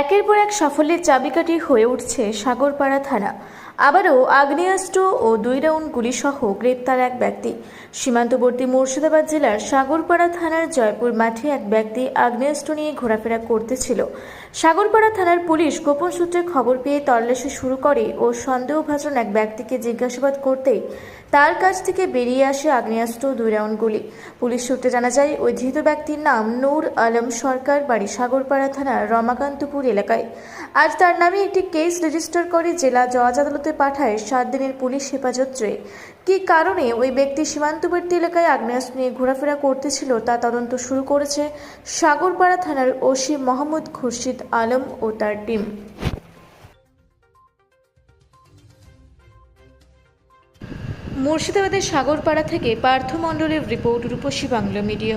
একের পর এক সাফল্যের চাবিকাঠি হয়ে উঠছে সাগরপাড়া থানা। আবারও আগ্নেয়াস্ত্র ও দুই রাউন্ড গুলিসহ গ্রেপ্তার এক ব্যক্তি। সীমান্তবর্তী মুর্শিদাবাদ জেলার সাগরপাড়া থানার জয়পুর মাঠে এক ব্যক্তি আগ্নেয়াস্ত্র নিয়ে ঘোরাফেরা করতেছিল। সাগরপাড়া থানার পুলিশ গোপন সূত্রে খবর পেয়ে তল্লাশি শুরু করে ও সন্দেহভাজন এক ব্যক্তিকে জিজ্ঞাসাবাদ করতেই তার কাছ থেকে বেরিয়ে আসে আগ্নেয়াস্ত্র দুই রাউন্ড গুলি। পুলিশ সূত্রে জানা যায়, ওই ধৃত ব্যক্তির নাম নূর আলম সরকার, বাড়ি সাগরপাড়া থানার রমাকান্তপুর এলাকায়। আজ তার নামে একটি কেস রেজিস্টার করে জেলা জজ আদালতে পাঠায় সাত দিনের পুলিশ হেফাজত কী কারণে ওই ব্যক্তি সীমান্তবর্তী এলাকায় আগ্নেয়াস্ত্র নিয়ে ঘোরাফেরা করতেছিল তা তদন্ত শুরু করেছে সাগরপাড়া থানার ওসি মোহাম্মদ খুরশিদ আলম ও তার টিম। মুর্শিদাবাদের সাগরপাড়া থেকে পার্থ মণ্ডলের রিপোর্ট রূপসী বাংলা মিডিয়া।